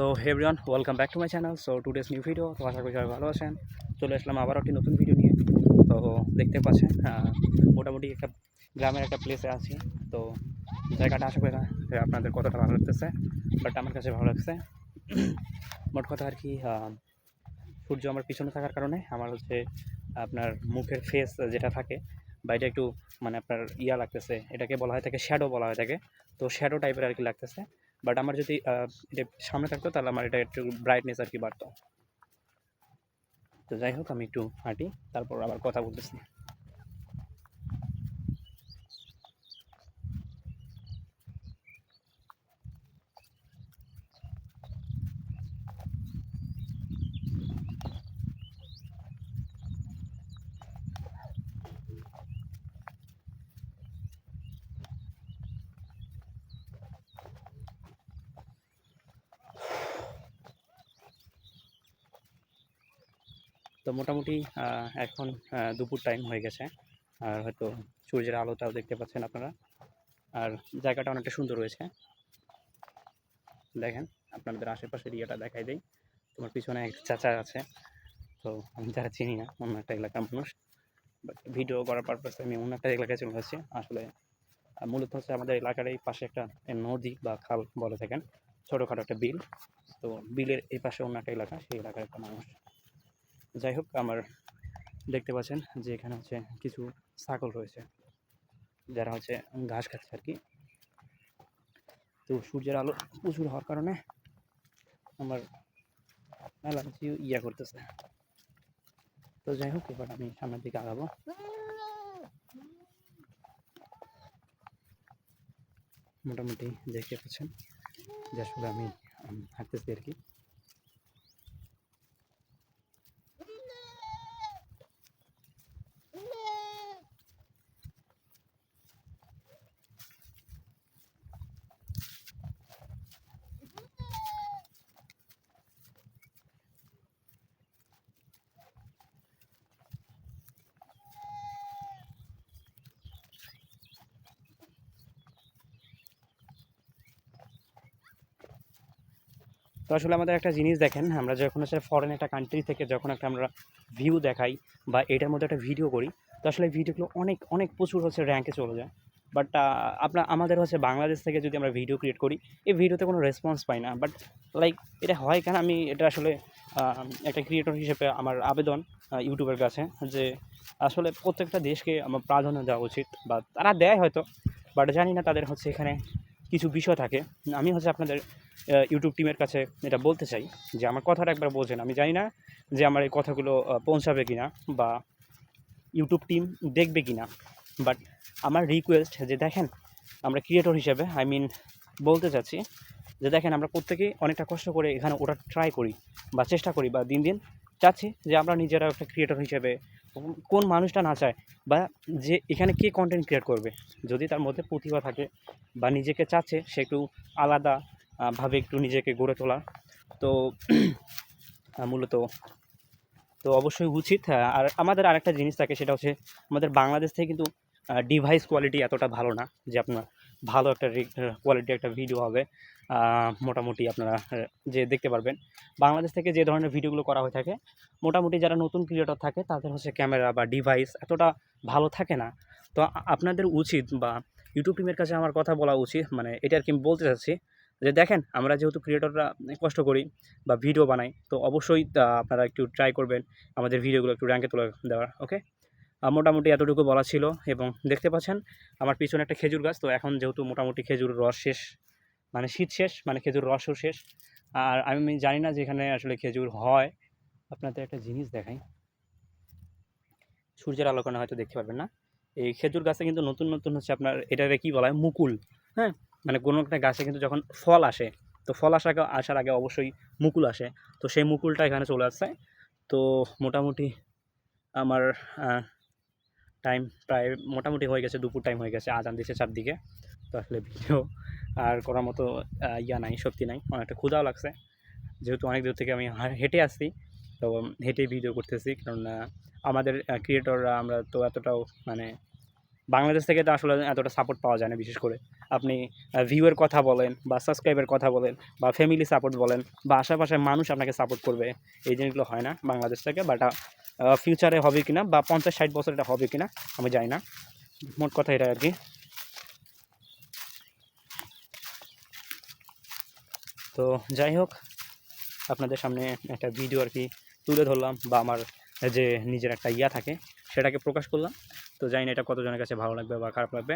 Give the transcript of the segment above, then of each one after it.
So everyone welcome back to my channel so to today's new video তো আশা করি সবাই ভালো আছেন। চলে আসলাম আবার একটি নতুন ভিডিও নিয়ে। তো, দেখতে পাচ্ছেন মোটামুটি একটা গ্রামের একটা প্লেসে আছি। তো, জায়গাটা আশা করি না আপনাদের কতটা ভালো লাগতেছে বাট আমার কাছে ভালো লাগছে। মোট কথা আর কি সূর্য আমার পিছনে থাকার কারণে আমার হচ্ছে আপনার মুখের ফেস যেটা থাকে, বা একটু মানে আপনার ইয়া লাগতেছে, এটাকে বলা হয় থাকে শ্যাডো বলা হয় থাকে তো শ্যাডো টাইপের আর কি লাগতেছে। বাট আমার যদি এটা সামনে থাকতো, তাহলে আমার এটা একটু ব্রাইটনেস আর কি বাড়তো। তো যাই হোক, আমি একটু হাঁটি, তারপর আবার কথা বলতেছি। তো মোটামুটি এখন দুপুর টাইম হয়ে গেছে। আর হয়তো সূর্যের আলোটাও দেখতে পাচ্ছেন আপনারা। আর জায়গাটা অনেকটা সুন্দর রয়েছে দেখেন, আপনাদের আশেপাশের ইয়েটা দেখাই দেই। তোমার পিছনে এক চাচা আছে। তো আমি যারা চিনি না, অন্য একটা এলাকার মানুষ। বাট ভিডিও করার পারপাসে আমি অন্য একটা এলাকায় চলে আসছি আসলে মূলত হচ্ছে আমাদের এলাকার এই পাশে একটা নদী বা খাল বলে থাকেন। ছোটোখাটো একটা বিল। তো বিলের এই পাশে অন্য একটা এলাকা, সেই এলাকার একটা মানুষ। যাই হোক, আমার দেখতে পাচ্ছেন যে এখানে হচ্ছে কিছু ছাগল রয়েছে, যারা হচ্ছে ঘাস খাচ্ছে আর কি। তো সূর্যের আলো প্রচুর হওয়ার কারণে আমার অ্যালার্জি ইয়া করতেছে। তো যাই হোক, এবার আমি সামনের দিকে আগাবো। মোটামুটি দেখতে পাচ্ছেন যে আসলে আমি হাঁটতেছি আর কি। তো আসলে আমাদের একটা জিনিস দেখেন, আমরা যখন হচ্ছে ফরেন একটা কান্ট্রি থেকে যখন একটা আমরা ভিউ দেখাই বা এটার মধ্যে একটা ভিডিও করি, তো আসলে ভিডিওগুলো অনেক অনেক প্রচুর হচ্ছে র্যাঙ্কে চলে যায়। বাট আপনার আমাদের হচ্ছে বাংলাদেশ থেকে যদি আমরা ভিডিও ক্রিয়েট করি, এই ভিডিওতে কোনো রেসপন্স পাই না। বাট লাইক এটা হয় কেন? আমি এটা আসলে একটা ক্রিয়েটর হিসেবে আমার আবেদন ইউটিউবের কাছে যে আসলে প্রত্যেকটা দেশকে আমার প্রাধান্য দেওয়া উচিত বা তারা দেয় হয়তো বাট জানি না তাদের হচ্ছে এখানে কিছু বিষয় থাকে। আমি হচ্ছে আপনাদের ইউটিউব টিমের কাছে এটা বলতে চাই যে আমার কথাটা একবার বোঝেন আমি জানি না যে আমার এই কথাগুলো পৌঁছাবে কি না বা ইউটিউব টিম দেখবে কি না বাট আমার রিকোয়েস্ট যে দেখেন, আমরা ক্রিয়েটর হিসেবে আই মিন বলতে চাচ্ছি যে দেখেন, আমরা প্রত্যেকেই অনেকটা কষ্ট করে এখানে ওটা ট্রাই করি বা চেষ্টা করি বা দিন দিন চাচ্ছি যে আমরা নিজেরা একটা ক্রিয়েটর হিসেবে কোন মানুষটা না চায় বা যে এখানে কে কন্টেন্ট ক্রিয়েট করবে। যদি তার মধ্যে প্রতিভা থাকে বা নিজেকে চাচ্ছে সে একটু আলাদা আহ, ভাবে একটু নিজেকে গড়ে তোলা। তো মূলত তো অবশ্যই উচিত। আহ, আর আমাদের আরেকটা জিনিস থাকে সেটা হচ্ছে আমাদের বাংলাদেশ থেকে কিন্তু ডিভাইস কোয়ালিটি এতটা ভালো না যে আপনার ভালো একটা কোয়ালিটি একটা ভিডিও হবে। মোটামুটি আপনারা যে দেখতে পারবেন। বাংলাদেশ থেকে যে ধরনের ভিডিওগুলো করা হয়ে থাকে, মোটামুটি যারা নতুন ক্রিয়েটর থাকে, তাদের হচ্ছে ক্যামেরা বা ডিভাইস এতটা ভালো থাকে না। তো আপনাদের উচিত বা ইউটিউব টিমের কাছে আমার কথা বলা উচিত মানে এটা আর কি বলতে চাচ্ছি যে দেখেন, আমরা যেহেতু ক্রিয়েটররা কষ্ট করি বা ভিডিও বানাই, তো অবশ্যই আপনারা একটু ট্রাই করবেন আমাদের ভিডিওগুলো একটু র্যাঙ্কে তুলে দেওয়ার ওকে মোটামুটি এতটুকু বলা ছিল এবং দেখতে পাচ্ছেন আমার পিছনে একটা খেজুর গাছ। তো এখন যেহেতু মোটামুটি খেজুর রস শেষ মানে শীত শেষ মানে খেজুর রসও শেষ। আর আমি জানি না যে এখানে আসলে খেজুর হয়। আপনাদের একটা জিনিস দেখাই। সূর্যের আলো কারণে হয়তো দেখতে পারবেন না। এই খেজুর গাছে কিন্তু নতুন নতুন হচ্ছে আপনার এটাকে কী বলা হয়? মুকুল হ্যাঁ? মানে কোনো একটা গাছে কিন্তু যখন ফল আসে, তো ফল আসা আসার আগে অবশ্যই মুকুল আসে। তো সেই মুকুলটা এখানে চলে আসছে। তো মোটামুটি আমার টাইম প্রায় মোটামুটি হয়ে গেছে, দুপুর টাইম হয়ে গেছে, আজান দিচ্ছে চারদিকে। তো আসলে ভিডিও আর করার মতো ইয়া নাই, শক্তি নাই, অনেকটা ক্ষুধাও লাগছে। যেহেতু অনেক দূর থেকে আমি হেঁটে আসছি, তো হেঁটে ভিডিও করতেছি। কারণ আমাদের ক্রিয়েটররা আমরা তো এতটাও মানে বাংলাদেশ থেকে তো আসলে এতটা সাপোর্ট পাওয়া যায় না, বিশেষ করে। আপনি ভিউয়ের কথা বলেন বা সাবস্ক্রাইবের কথা বলেন বা ফ্যামিলি সাপোর্ট বলেন বা আশেপাশের মানুষ আপনাকে সাপোর্ট করবে, এই জিনিসগুলো হয় না বাংলাদেশ থেকে। বাট ফিউচারে হবে কিনা বা পঞ্চাশ, ষাট বছর এটা হবে কিনা, আমি জানি না। মোট কথা এটা আর কি। তো যাই হোক, আপনাদের সামনে একটা ভিডিও আর কি তুলে ধরলাম বা আমার যে নিজের একটা ইয়া থাকে, সেটাকে প্রকাশ করলাম। তো জানি না এটা কতজনের কাছে ভালো লাগবে বা খারাপ লাগবে।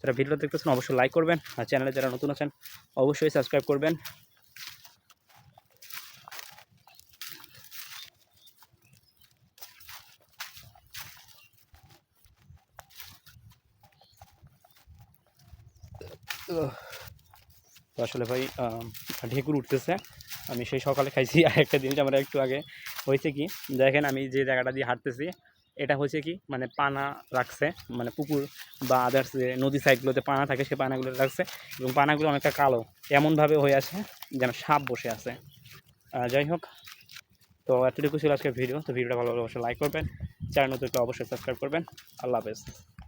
যারা ভিডিওটা দেখতেছেন, অবশ্যই লাইক করবেন। আর চ্যানেলে যারা নতুন আছেন, অবশ্যই সাবস্ক্রাইব করবেন। তো আসলে ভাই ঢেকুর উঠতেছে। আমি সেই সকালে খাইছি। আর একটা জিনিস আমরা একটু আগে হয়েছে কি, দেখেন আমি যে জায়গাটা দিয়ে হাঁটতেছি এটা হয়েছে কি? মানে পানা রাখছে মানে পুকুর বা আদার্স যে নদী সাইডগুলোতে পানা থাকে, সে পানাগুলো রাখছে এবং পানাগুলো অনেকটা কালো। এমনভাবে হয়ে আছে যেন সাপ বসে আছে। যাই হোক, তো এতটুকু ছিল আজকের ভিডিও। তো ভিডিওটা ভালো অবশ্যই লাইক করবেন। চ্যানেল নতুন অবশ্যই সাবস্ক্রাইব করবেন। আল্লাহ হাফেজ।